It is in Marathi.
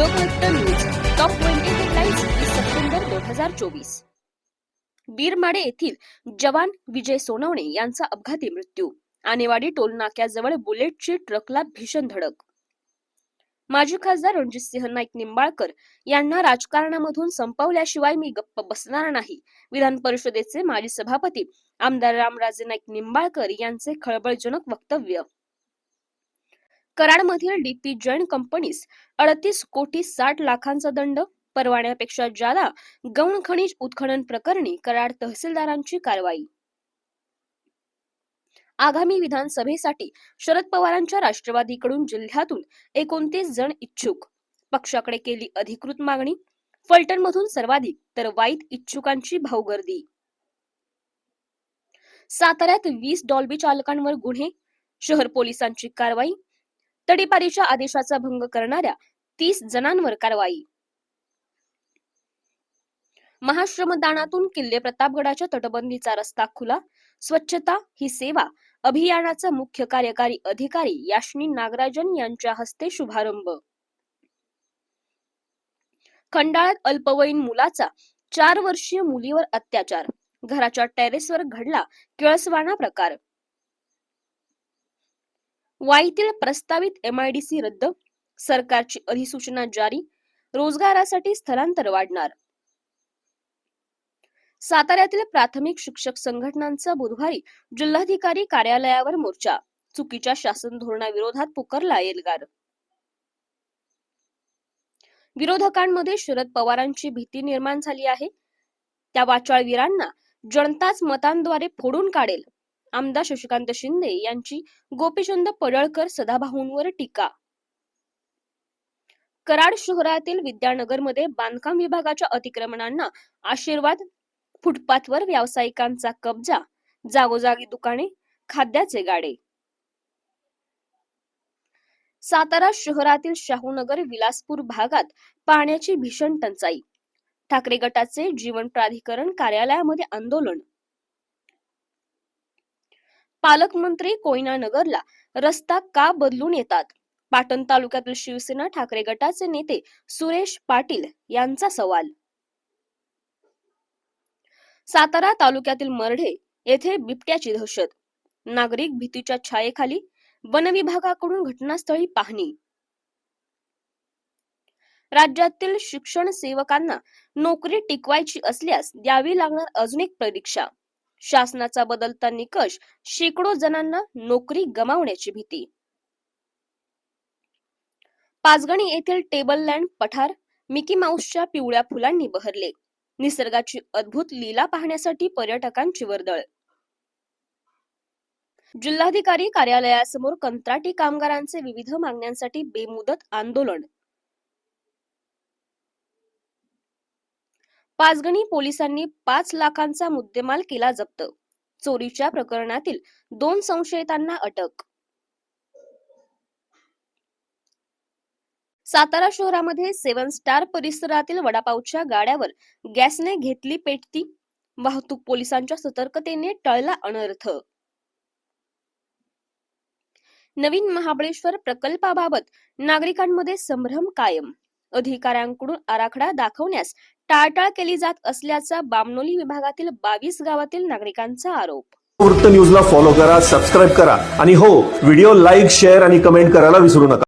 लोकयुक्त न्यूज. टॉप ट्वेंटी वीस सप्टेंबर दोन हजार चोवीस. बीरमाडे येथील जवान विजय सोनवणे यांचा अपघाती मृत्यू. आणेवाडी टोल नाक्याजवळ बुलेटची ट्रकला भीषण धडक. माजी खासदार रणजित सिंह नाईक निंबाळकर यांना राजकारणामधून संपवल्याशिवाय मी गप्प बसणार नाही. विधान परिषदेचे माजी सभापती आमदार रामराजे नाईक निंबाळकर यांचे खळबळजनक वक्तव्य. कराडमधील डीपी जैन कंपनीस अडतीस कोटी साठ लाखांचा दंड परवान्यापेक्षा जादा गौण खनिज उत्खनन प्रकरणी कराड तहसीलदारांची कारवाई. आगामी विधानसभेसाठी शरद पवारांच्या राष्ट्रवादीकडून जिल्ह्यातून एकोणतीस जण इच्छुक. पक्षाकडे केली अधिकृत मागणी. फलटणमधून सर्वाधिक तर वाईट इच्छुकांची भाऊगर्दी साताऱ्यात वीस डॉल्बी चालकांवर गुन्हे. शहर पोलिसांची कारवाई. तडीपारीच्या आदेशाचा भंग करणाऱ्या तीस जणांवर कारवाई. महाश्रमदानातून किल्ले प्रतापगडाच्या तटबंदीचा रस्ता खुला. स्वच्छता ही सेवा अभियानाचा मुख्य कार्यकारी अधिकारी याश्नी नागराजन यांच्या हस्ते शुभारंभ. खंडाळ्यात अल्पवयीन मुलाचा चार वर्षीय मुलीवर अत्याचार. घराच्या टेरेसवर घडला किळसवाणा प्रकार. वाईतील प्रस्तावित एमआयडीसी रद्द सरकारची अधिसूचना जारी रोजगारासाठी स्थलांतर वाढणार. साताऱ्यातील प्राथमिक शिक्षक संघटनांचा बुधवारी जिल्हाधिकारी कार्यालयावर मोर्चा चुकीच्या शासन धोरणाविरोधात पुकारला एल्गार. विरोधकांमध्ये शरद पवारांची भीती निर्माण झाली आहे. त्या वाचाळवीरांना जनताच मतांद्वारे फोडून काढेल. आमदार शशिकांत शिंदे यांची गोपीचंद पडळकर सदाभाऊंवर टीका. कराड शहरातील विद्यानगरमध्ये बांधकाम विभागाच्या अतिक्रमणांना आशीर्वाद फुटपाथवर व्यावसायिकांचा कब्जा जागोजागी दुकाने खाद्याचे गाडे. सातारा शहरातील शाहूनगर विलासपूर भागात पाण्याची भीषण टंचाई. ठाकरे गटाचे जीवन प्राधिकरण कार्यालयामध्ये आंदोलन. पालकमंत्री कोयना नगरला रस्ता का बदलून येतात? पाटण तालुक्यातील शिवसेना ठाकरे गटाचे नेते सुरेश पाटील यांचा सवाल. सातारा तालुक्यातील मर्ढे येथे बिबट्याची दहशत. नागरिक भीतीच्या छायेखाली वन विभागाकडून घटनास्थळी पाहणी. राज्यातील शिक्षण सेवकांना नोकरी टिकवायची असल्यास द्यावी लागणार अजून एक परीक्षा. शासनाचा बदलता निकष शेकडो जणांना नोकरी गमावण्याची भीती. पाचगणी येथील टेबल लँड पठार मिकी माऊसच्या पिवळ्या फुलांनी बहरले. निसर्गाची अद्भुत लीला पाहण्यासाठी पर्यटकांची वर्दळ. जिल्हाधिकारी कार्यालयासमोर कंत्राटी कामगारांचे विविध मागण्यांसाठी बेमुदत आंदोलन. पाचगणी पोलिसांनी पाच लाखांचा मुद्देमाल केला जप्त. चोरीच्या प्रकरणातील दोन संशयितांना अटक. सातारा शहरामध्ये सेवन स्टार परिसरातील वडापावच्या गाड्यावर गॅसने घेतली पेटती. वाहतूक पोलिसांच्या सतर्कतेने टळला अनर्थ. नवीन महाबळेश्वर प्रकल्पाबाबत नागरिकांमध्ये संभ्रम कायम. अधिकाऱ्यांकडून आराखडा दाखवण्यास टाळटाळ केली जात असल्याचा बामनोली विभागातील बावीस गावातील नागरिकांचा आरोप. वृत्त न्यूजला फॉलो करा सबस्क्राईब करा आणि हो व्हिडिओ लाईक शेअर आणि कमेंट करायला विसरू नका.